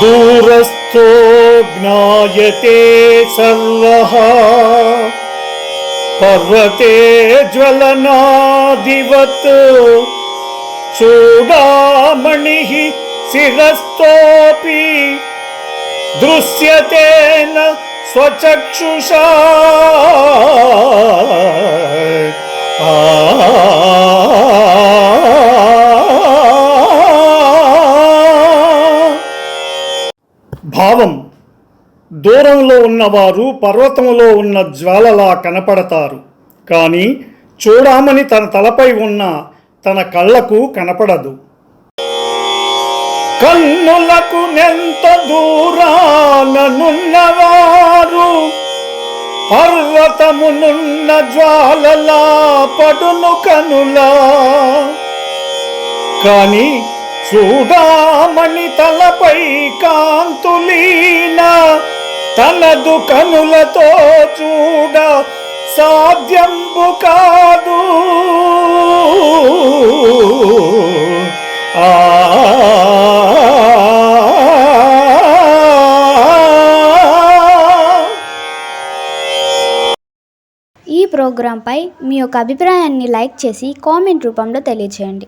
दूरस्थो ज्ञायते सर्वः। पर्वते ज्वलनादिवत्। चूडामणिः शिरस्थोऽपि दृश्यते न स्वचक्षुषा। భావం. దూరంలో ఉన్నవారు పర్వతంలో ఉన్న జ్వాలలా కనపడతారు. కానీ చూడామని తన తలపై ఉన్న తన కళ్ళకు కనపడదు. కన్నులకు నెంత దూరాలనున్నవారు పర్వతమునున్న జ్వాలలా పడును కనులా. కానీ చూడామణి తలపై కాంతులీన తనదు కనులతో చూడ సాధ్యంబు కాదు ఆ ఈ ప్రోగ్రాంపై మీ యొక్క అభిప్రాయాన్ని లైక్ చేసి కామెంట్ రూపంలో తెలియచేయండి